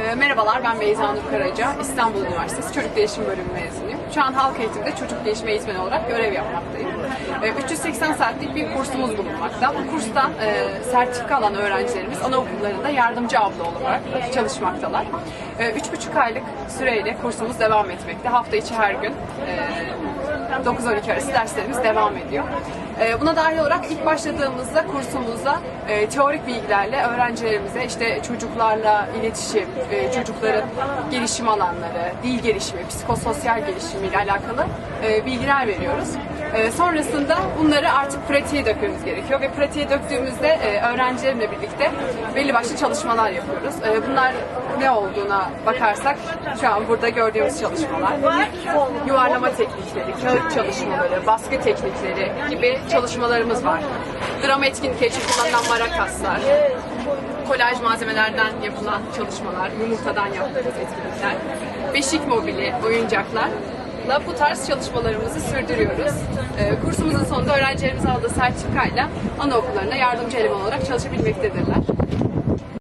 Ee, merhabalar, ben Beyza Nur Karaca, İstanbul Üniversitesi Çocuk Gelişim Bölümü mezunuyum. Şu an halk eğitimde çocuk gelişim eğitmeni olarak görev yapmaktayım. Ee, 380 saatlik bir kursumuz bulunmakta. Bu kurstan e, sertifika alan öğrencilerimiz anaokullarında yardımcı abla olarak çalışmaktalar. Ee, 3,5 aylık süreyle kursumuz devam etmekte. Hafta içi her gün e, 9-12 arası derslerimiz devam ediyor. Buna dahil olarak ilk başladığımızda kursumuzda e, teorik bilgilerle öğrencilerimize işte çocuklarla iletişim, e, çocukların gelişim alanları, dil gelişimi, psikososyal gelişimiyle alakalı e, bilgiler veriyoruz. E, Sonrasında bunları artık pratiğe dökmemiz gerekiyor ve pratiğe döktüğümüzde e, öğrencilerimle birlikte belli başlı çalışmalar yapıyoruz. E, Bunlar ne olduğuna bakarsak şu an burada gördüğümüz çalışmalar yuvarlama teknikleri, kağıt çalışmaları, baskı teknikleri gibi çalışmalarımız var. Drama etkinlikleri için kullanılan marakaslar, kolaj malzemelerden yapılan çalışmalar, yumurtadan yaptığımız etkinlikler, beşik mobili, oyuncaklarla bu tarz çalışmalarımızı sürdürüyoruz. Ee, kursumuzun sonunda öğrencilerimiz aldığı sertifikayla anaokullarına yardımcı eleman olarak çalışabilmektedirler.